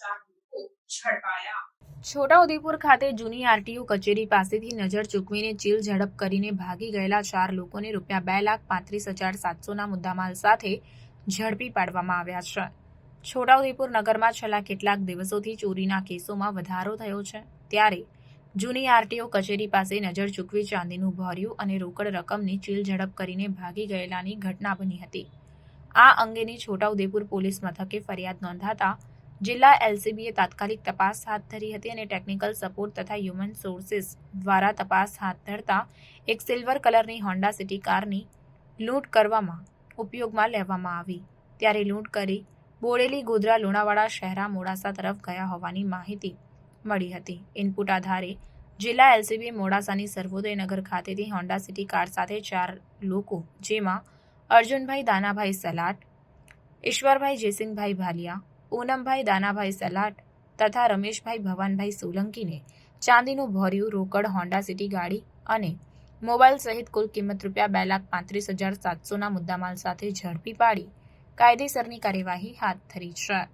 ચાર લોકો ઝડપાયા. છોટાઉદેપુર ખાતે જૂની આરટીઓ કચેરી પાસેથી નજર ચૂકવીને ચીલ ઝડપ કરીને ભાગી ગયેલા ચાર લોકોને રૂપિયા બે લાખ પાંત્રીસ હજાર સાતસોના મુદ્દામાલ સાથે ઝડપી પાડવામાં આવ્યા છે. છોટાઉદેપુર નગરમાં છેલ્લા કેટલાક દિવસોથી ચોરીના કેસોમાં વધારો થયો છે. ત્યારે જૂની આરટીઓ કચેરી પાસે નજર ચૂકવી ચાંદીનું ભર્યું અને રોકડ રકમની ચીલ ઝડપ કરીને ભાગી ગયેલાની ઘટના બની હતી. આ અંગેની છોટાઉદેપુર પોલીસ મથકે ફરિયાદ નોંધાતા જિલ્લા એલસીબીએ તાત્કાલિક તપાસ હાથ ધરી હતી અને ટેકનિકલ સપોર્ટ તથા હ્યુમન સોર્સિસ દ્વારા તપાસ હાથ ધરતા એક સિલ્વર કલરની હોન્ડા સિટી કારની લૂંટ કરવામાં ઉપયોગમાં લેવામાં આવી. ત્યારે લૂંટ કરી બોડેલી ગોધરા લુણાવાડા શહેરા મોડાસા તરફ ગયા હોવાની માહિતી મળી હતી. ઇનપુટ આધારે જિલ્લા એલસીબીએ મોડાસાની સર્વોદયનગર ખાતેથી હોન્ડા સિટી કાર સાથે ચાર લોકો, જેમાં અર્જુનભાઈ દાનાભાઈ સલાટ ઈશ્વરભાઈ જયસિંહભાઈ ભાલિયા પૂનમભાઈ દાનાભાઈ સલાટ તથા રમેશભાઈ ભવાનભાઈ સોલંકીને ચાંદીનું ભર્યું રોકડ હોન્ડા સિટી ગાડી અને મોબાઈલ સહિત કુલ કિંમત રૂપિયા બે લાખ પાંત્રીસ હજાર સાતસોના મુદ્દામાલ સાથે ઝડપી પાડી. કાયદેસરની કાર્યવાહી હાથ ધરી છે.